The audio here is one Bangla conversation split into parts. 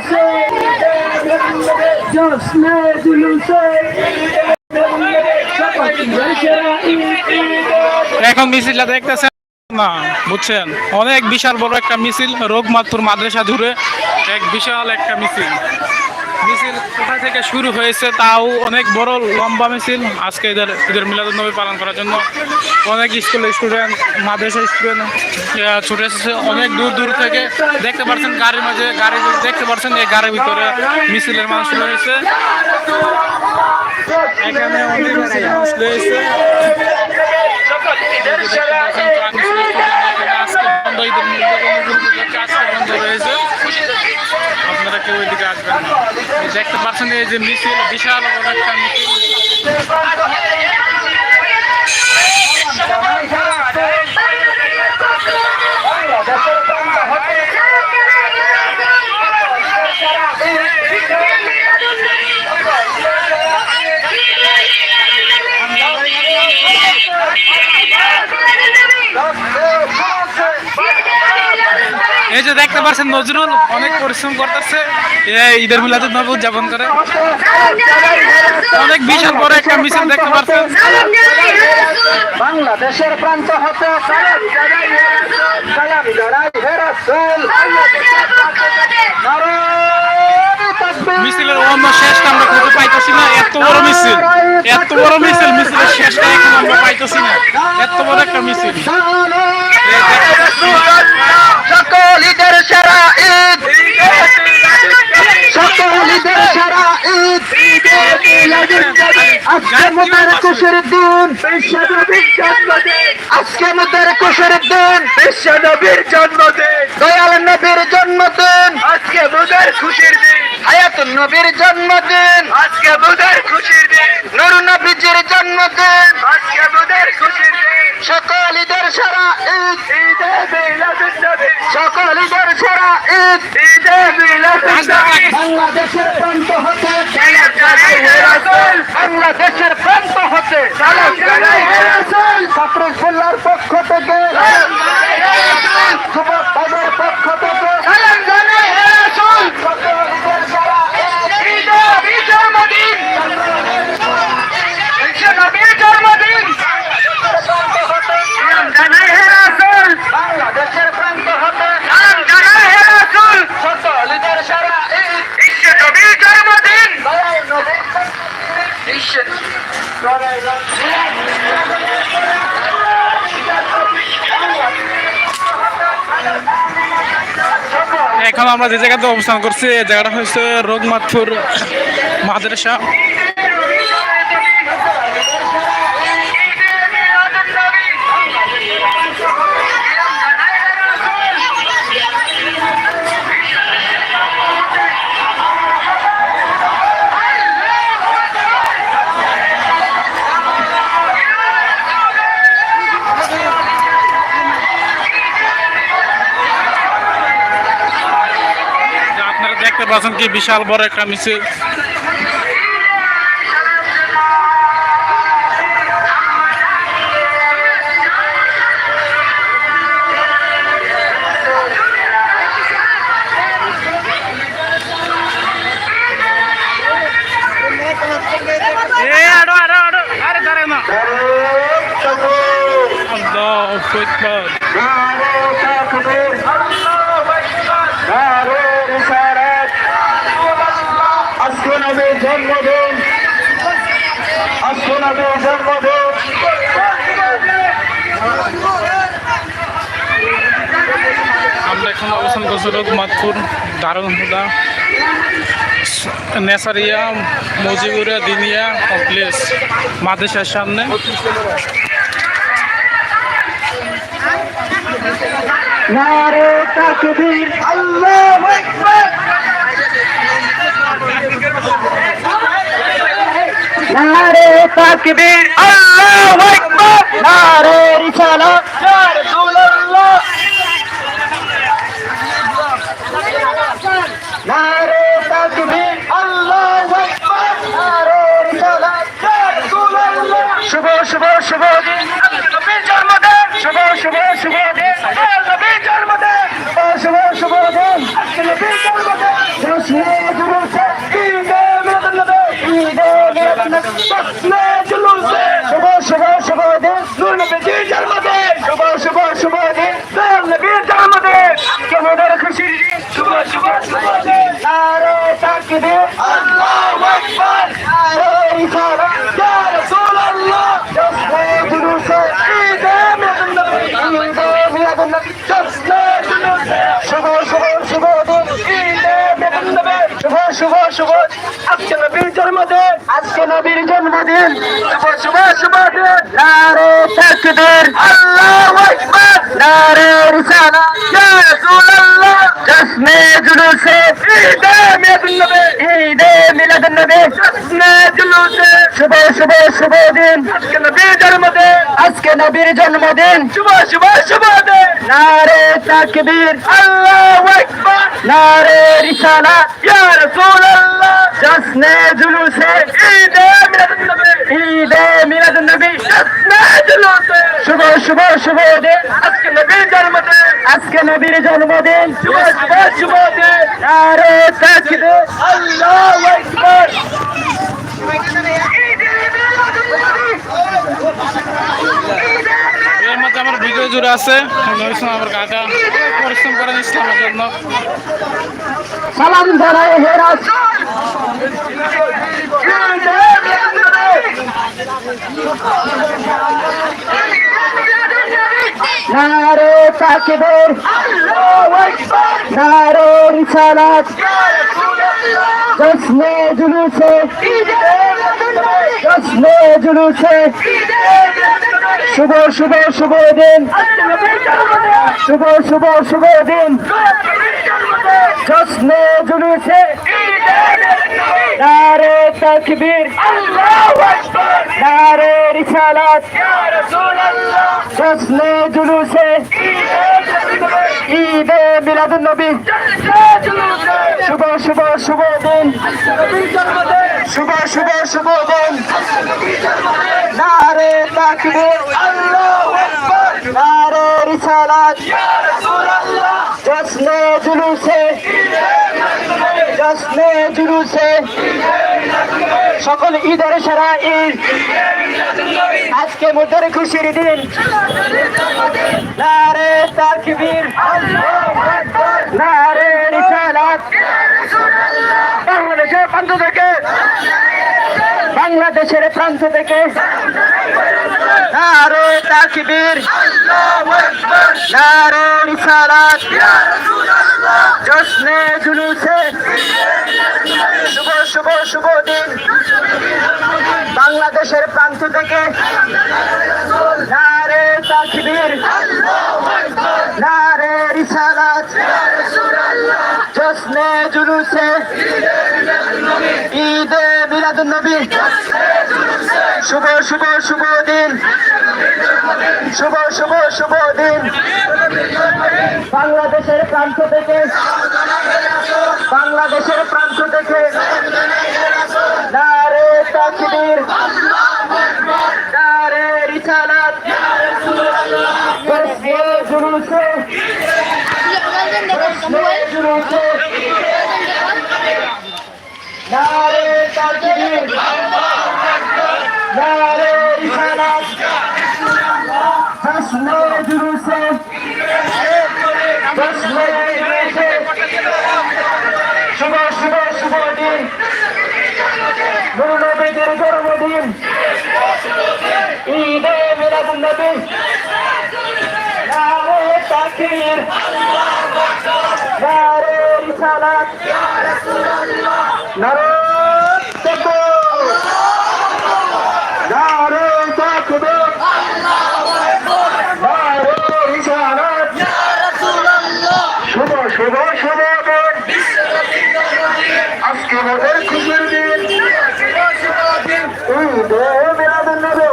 जुलूसे जश्न जुलूसे এখন মিছিলটা দেখতেছেন না বুঝছেন অনেক বিশাল বড় একটা মিছিল রোগমাতুর মাদ্রাসা ধরে এক বিশাল একটা মিছিল মিছিল কোথা থেকে শুরু হয়েছে তাও অনেক বড় লম্বা মিছিল। আজকে এদের ঈদের মিলাদুল নবী পালন করার জন্য অনেক স্কুল স্টুডেন্ট মাদ্রাসা স্টুডেন্ট ছুটে এসেছে। অনেক দূর দূর থেকে দেখতে পাচ্ছেন গাড়ির মাঝে, গাড়ি দেখতে পাচ্ছেন এই গাড়ির ভিতরে মিছিলের মানুষ রয়েছে এখানে অনেক মানুষ রয়েছে। আপনারা কেউ এদিকে আসবেন না। দেখতে পাচ্ছেন এই যে মিছিল বিশাল বড় একটা মিছিল। দেখতে পাচ্ছেন নজরুল অনেক পরিশ্রম করতেছে। এই ঈদের মিলাদ নব উদযাপন করে। অনেক বিশাল বড় একটা মিছিল দেখতে পাচ্ছেন। বাংলাদেশের প্রান্ত হতে সালাম জানাই হে রাসূল, সালাম জানাই হে রাসূল। নারায়ে তাকবীর। মিছিলের অন্য শেষটা আমরা খুঁজে পাইতেছি না। এত বড় মিছিল এত বড় মিছিল মিছিলের শেষটা এখন আমরা পাইতেছি না। এত বড় একটা মিছিল। সকল ঈদের সেরা ঈদ। সকল ঈদের সেরা ঈদ। আজকে মোদের কুশের দিন। আজকে মোদের কুশের দিন। বিশ্বনবীর জন্মদিন দয়াল নবীর জন্মদিন আজকে মোদের খুশির দিন। হায়াতুন নবীর জন্মদিন। আজকে মোদের খুশির দিন। নুর নবীজির জন্মদিন। আজকে মোদের খুশির দিন। সকল ঈদের সেরা ঈদ। ঈদে মিলাদুন নবী। সকল ঈদের সেরা ঈদ। ঈদে মিলাদুন নবী। বাংলাদেশের প্রান্ত হতে। সালাম জানাই রাসূল। বাংলাদেশের প্রান্ত হতে। সালাম জানাই হে রাসূল ছাত্রসেল্লার পক্ষ থেকে সালাম জানাই হে রাসূল যুবক ভাইদের পক্ষ থেকে সালাম জানাই হে রাসূল সকল ঈদের সেরা ঈদ ঈদে নবীর জন্মদিন নবীর জন্মদিন সালাম জানাই হে রাসূল বাংলাদেশের প্রান্ত হতে সালাম জানাই হে রাসূল সকল ঈদের সেরা ঈদ বিশ্ব নবীর জন্মদিন দয়াল নবীর বিশ্ব এখন আমরা যে জায়গাতে অবস্থান করছি এই জায়গাটা হচ্ছে রোগমাথুর মাদ্রাসা। দেখতে পাচ্ছেন কি বিশাল বড় একটা মিছিল এখন অবস্থান করছি রঘুমাতপুর দারুণ হুদা নেসারিয়া, মজিবুরিয়া, দিনিয়া, কমপ্লেক্স, মাদ্রাসার সামনে। নারে তাকবীর, আল্লাহু আকবার। নারে তাকবীর, আল্লাহু আকবার। নারে রিসালাত ইয়া রাসূলুল্লাহ শুভ শুভ শুভ দিন নবীর জন্মদিন শুভ শুভ শুভ দিন নবীর জন্মদিন শুভ শুভ দিন নবীর জন্মদিন রসুল জুলুস ঈদ মিলাদ নবী ঈদ মিলাদ নবী জুলুস শুভ শুভ শুভ দিন নূর নবীর জন্মদিন শুভ শুভ শুভ দিন নূর নবীর জন্মদিন কেমন খুশির দিন শুভ শুভ শুভ দিন আরে তাকবীর আজকে নবীর জন্মদিন আজকে নবীর জন্মদিন শুভ শুভ শুভ দিন নারে তাকবীর আল্লাহু আকবার নারে রিসালাত ইয়া রাসূলুল্লাহ জশ্নে জুলুসে ঈদে মিলাদুন্নবী ঈদে মিলাদুন্নবী জশ্নে জুলুসে শুভ শুভ শুভ দিন আজকে নবীর জন্মদিন আজকে নবীর জন্মদিন শুভ শুভ শুভ দিন নারে তাকবীর আল্লাহু আকবার। নারে রিসালাত ইয়া রাসূলুল্লাহ। জশ্নে জুলুসে ঈদে মিলাদুন্নবী ঈদে মিলাদুন্নবী জশ্নে জুলুসে। শুভ শুভ শুভ দিন। আজকে নবীর জন্মদিন। আজকে নবীর জন্মদিন। শুভ শুভ শুভ দিন। নারে তাকবীর আল্লাহু আকবার। ভিডিও জুড়ে আছে। আমার কাকা পরিশ্রম করেন ইসলামের জন্য নারে তাকবীর আল্লাহু আকবার নারে রিসালাত জুলুসে শুভ শুভ শুভ দিন। শুভ শুভ শুভ দিন। জশ্নে জুলুসে নারে তাকবীর। নারে রিসালাত। জশ্নে জুলুসে। ঈদে মিলাদুন নবী শুভ শুভ শুভ দিন। শুভ শুভ শুভ দিন। নারে তাকবীর। নারে রিসালাত। জশ্নে জুলুসে। সকল ঈদের সারা ঈদ। আজকে মোদের খুশির দিন। বাংলাদেশের প্রান্ত থেকে। বাংলাদেশের প্রান্ত থেকে। নারে তাকবীর। নারে রিসালাত। প্রান্ত থেকে। নারে তাকবীর। নারে রিসালাত। জশ্নে জুলুসে। ঈদে মিলাদুন নবী। শুভ শুভ শুভ দিন। শুভ শুভ শুভ দিন। বাংলাদেশের প্রান্ত থেকে। বাংলাদেশের প্রান্ত থেকে। নারে তাকবীর। নারে রিসালাত জশ্নে জুলুসে জশ্নে জুলুসে নারে তাকবীর নারে রিসালাত জুলুসে জশ্নে জুলুসে শুভ শুভ শুভ দিন গুরু নবীদের জন্মদিন। ঈদে মিলাদুন নবী। নারে তাকবীর নারে রিসালাত। নারে তাকবীর নারে তাকবীর নারে রিসালাত শুভ শুভ শুভ দিন আজকে আমাদের খুশির দিন ঈদে মিলাদুন নবী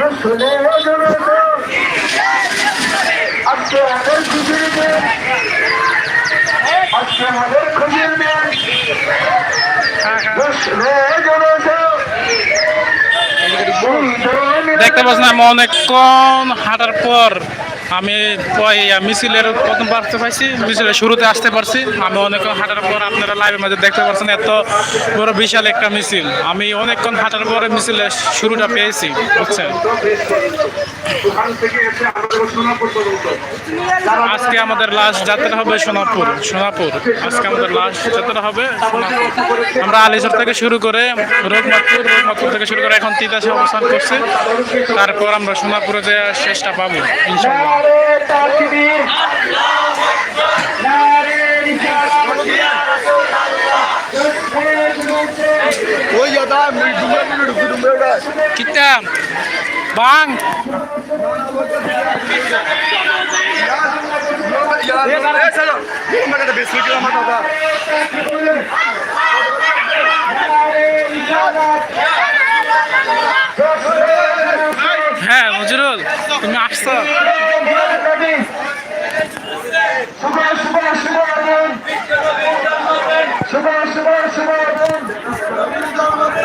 রসুলে জনতা দিন আজকে আমাদের জনতা ঈদে দেখতে পাচ্ছেন আমি অনেকক্ষণ হাঁটার পর আমি মিছিলের প্রথম পারতে পাইছি, মিছিলের শুরুতে আসতে পারছি। আমি অনেকক্ষণ হাঁটার পর আপনারা লাইভের মাঝে দেখতে পাচ্ছেন এত বড় বিশাল একটা মিছিল। আমি অনেকক্ষণ হাঁটার পরে মিছিলের শুরুটা পেয়েছি, বুঝছেন? আজকে আমাদের লাস্ট যাত্রা হবে সোনাপুর সোনাপুর। আজকে আমাদের লাস্ট যাত্রা হবে আমরা আলিচর থেকে শুরু করে রঘুনাথপুর রঘুনাথপুর থেকে শুরু করে এখন তিতাসে অবস্থান করছি। তারপর আমরা সোনাপুরে যে শেষটা পাবো, ইনশাল্লাহ। নারে তাকবীর নারে ওই ডুবে ডুবে ডুবে কিতা? বাং। হ্যাঁ নজরুল তুমি আসছো।